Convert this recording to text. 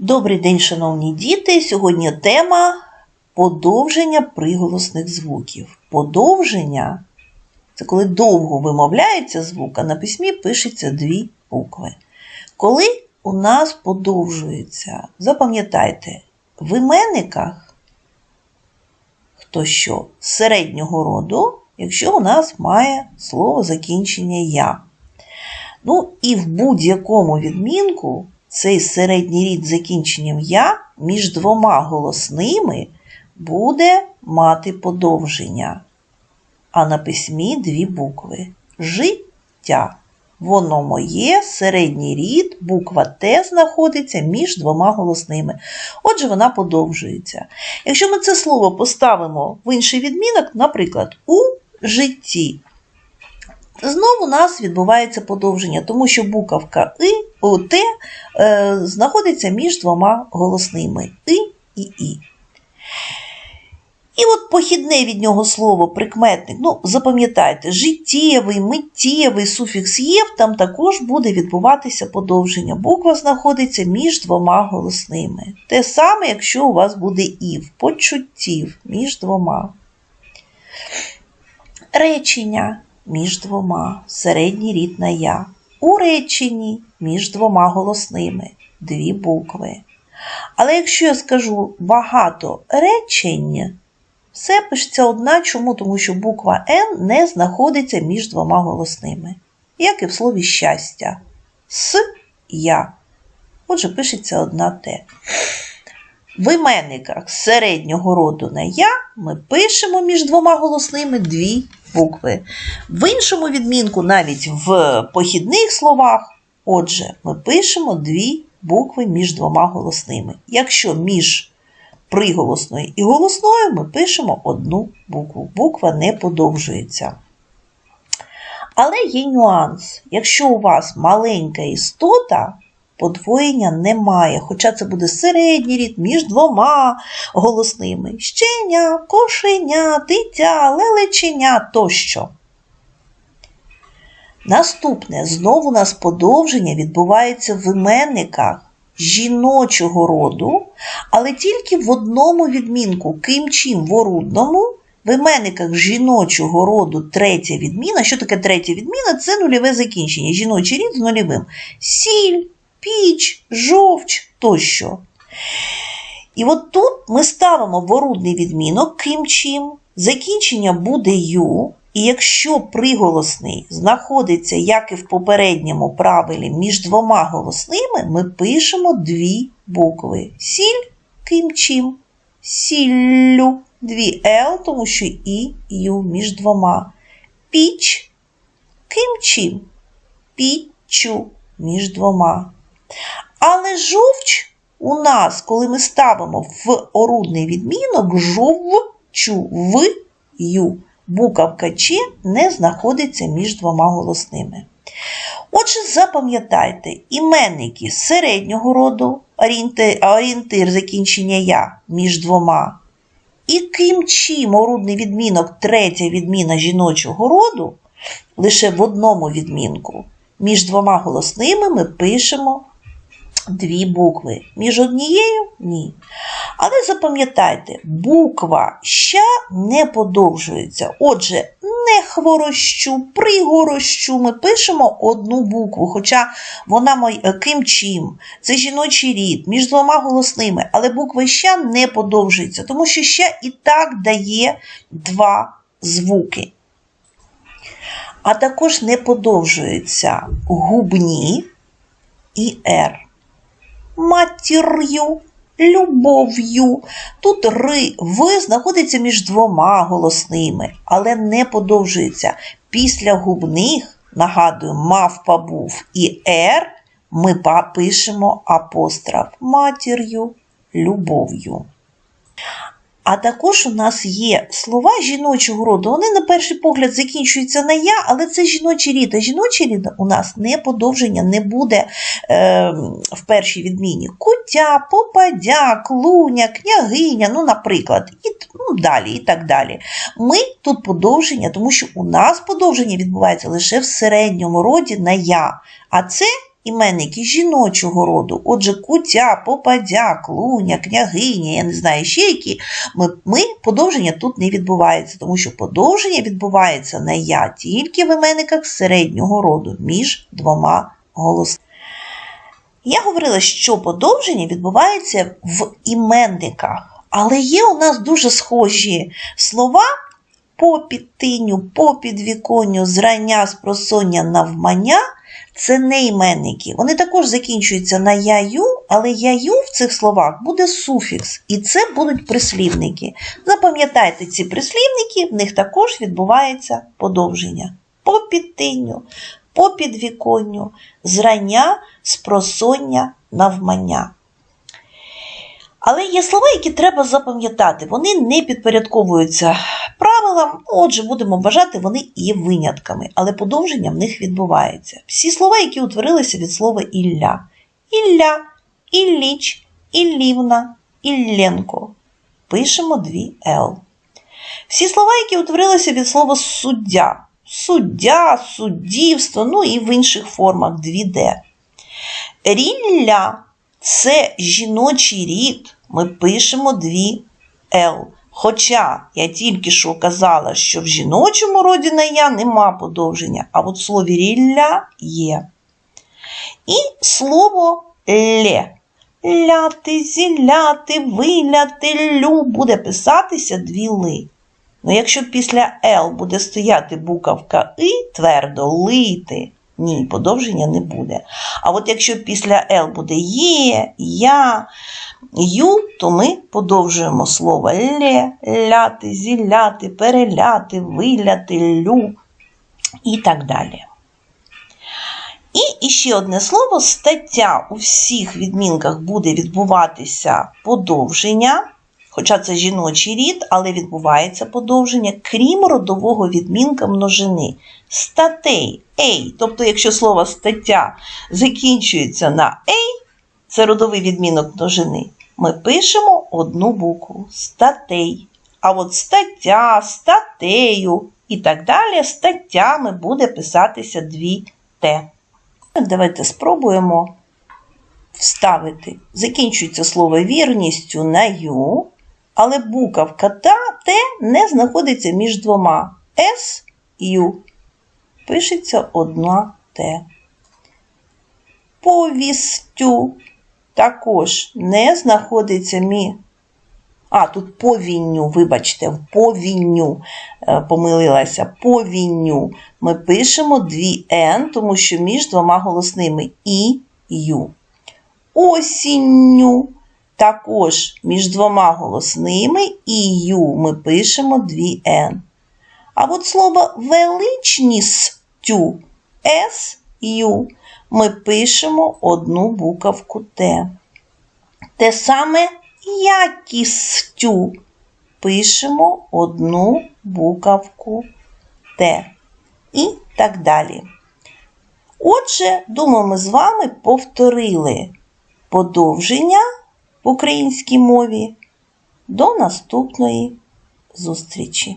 Добрий день, шановні діти! Сьогодні тема подовження приголосних звуків. Подовження це коли довго вимовляється звук, а на письмі пишеться дві букви. Коли у нас подовжується, запам'ятайте, в іменниках хто що середнього роду, якщо у нас має слово закінчення я. Ну і в будь-якому відмінку цей середній рід закінченням я між двома голосними буде мати подовження, а на письмі дві букви життя. Воно моє, середній рід, буква Т знаходиться між двома голосними. Отже, вона подовжується. Якщо ми це слово поставимо в інший відмінок, наприклад, у житті, Знову у нас відбувається подовження, тому що буковка «и», о, «т» е, знаходиться між двома голосними «и» і «і». І от похідне від нього слово прикметник, ну, запам'ятайте, життєвий, миттєвий суфікс «єв», там також буде відбуватися подовження. Буква знаходиться між двома голосними. Те саме, якщо у вас буде «ів», почуттів між двома. Речення між двома, середній рід на я. У реченні між двома голосними дві букви. Але якщо я скажу багато речень, все пишеться одна. Чому? Тому що буква Н не знаходиться між двома голосними. Як і в слові щастя. С я. Отже, пишеться одна Т. В іменниках середнього роду на я ми пишемо між двома голосними дві букви. В іншому відмінку, навіть в похідних словах, отже, ми пишемо дві букви між двома голосними. Якщо між приголосною і голосною ми пишемо одну букву. Буква не подовжується. Але є нюанс. Якщо у вас маленька істота, подвоєння немає, хоча це буде середній рід між двома голосними щеня, кошеня, дитя, лелеченя тощо. Наступне знову у нас подовження відбувається в іменниках жіночого роду, але тільки в одному відмінку, ким чим в орудному, в іменниках жіночого роду третя відміна. Що таке третя відміна? Це нульове закінчення. Жіночий рід з нульовим. Сіль, піч, жовч тощо. І от тут ми ставимо ворудний відмінок ким чим, закінчення буде ю, і якщо приголосний знаходиться, як і в попередньому правилі, між двома голосними, ми пишемо дві букви. Сіль ким чим, сіллю, дві Л, тому що і ю між двома. Піч ким чим, піччю між двома. Але жовч у нас, коли ми ставимо в орудний відмінок жовчу в ю, буковка Ч не знаходиться між двома голосними. Отже, запам'ятайте, іменники середнього роду, орієнтир, орієнтир закінчення я між двома. І ким чим орудний відмінок третя відміна жіночого роду, лише в одному відмінку. Між двома голосними ми пишемо дві букви. Між однією ні. Але запам'ятайте, буква ща не подовжується. Отже, не хворощу, пригорощу ми пишемо одну букву, хоча вона ким чим. Це жіночий рід, між двома голосними, але буква ща не подовжується, тому що ща і так дає два звуки. А також не подовжуються губні і «р» матір'ю, любов'ю. Тут ри в знаходиться між двома голосними, але не подовжується. Після губних, нагадую, мавпа був і ер, ми пишемо апостроф матір'ю, любов'ю. А також у нас є слова жіночого роду. Вони, на перший погляд, закінчуються на я, але це жіночий рід. А жіночий рід у нас не подовження не буде е, в першій відміні. Кутя, попадя, клуня, княгиня, ну, наприклад, і ну, далі, і так далі. Ми тут подовження, тому що у нас подовження відбувається лише в середньому роді на я. А це іменники жіночого роду. Отже, кутя, попадя, клуня, княгиня, я не знаю ще які, ми, ми подовження тут не відбувається, тому що подовження відбувається на я тільки в іменниках середнього роду між двома голосами. Я говорила, що подовження відбувається в іменниках, але є у нас дуже схожі слова по підтиню, по підвіконню, зрання, спросоння, навмання це не іменники. Вони також закінчуються на яю, але яю в цих словах буде суфікс, і це будуть прислівники. Запам'ятайте ці прислівники, в них також відбувається подовження. По підтинню, по підвіконню, зрання, спросоння, навмання. Але є слова, які треба запам'ятати. Вони не підпорядковуються правилам, отже, будемо вважати, вони є винятками, але подовження в них відбувається. Всі слова, які утворилися від слова Ілля. Ілля, Ілліч, Іллівна, Ілленко. Пишемо дві Л. Всі слова, які утворилися від слова суддя. Суддя, суддівство, ну і в інших формах 2D. Рілля це жіночий рід. Ми пишемо дві Л. Хоча я тільки що казала, що в жіночому роді на я нема подовження, а от в слові рілля є. І слово ле. Ляти, зіляти, виляти, лю буде писатися дві ли. Ну, якщо після Л буде стояти буковка И твердо лити, ні, подовження не буде. А от якщо після Л буде є, я, ю, то ми подовжуємо слово ле, ляти, зіляти, переляти, виляти, лю і так далі. І іще одне слово стаття у всіх відмінках буде відбуватися подовження. Хоча це жіночий рід, але відбувається подовження, крім родового відмінка множини. Статей ей. Тобто, якщо слово стаття закінчується на ей, це родовий відмінок множини, ми пишемо одну букву статей. А от стаття, статтею і так далі статтями буде писатися дві Т. Давайте спробуємо вставити. Закінчується слово вірністю на ю, але буковка та Т не знаходиться між двома С Ю. Пишеться одна Т. Повістю також не знаходиться мі. А, тут повінню, вибачте, повінню е, помилилася. Повінню. Ми пишемо дві Н, тому що між двома голосними І Ю. Осінню. Також між двома голосними і ю ми пишемо дві Н. А от слово величністю С Ю ми пишемо одну буковку Т. Те саме якістю пишемо одну буковку Т. І так далі. Отже, думаю, ми з вами повторили подовження українській мові. До наступної зустрічі!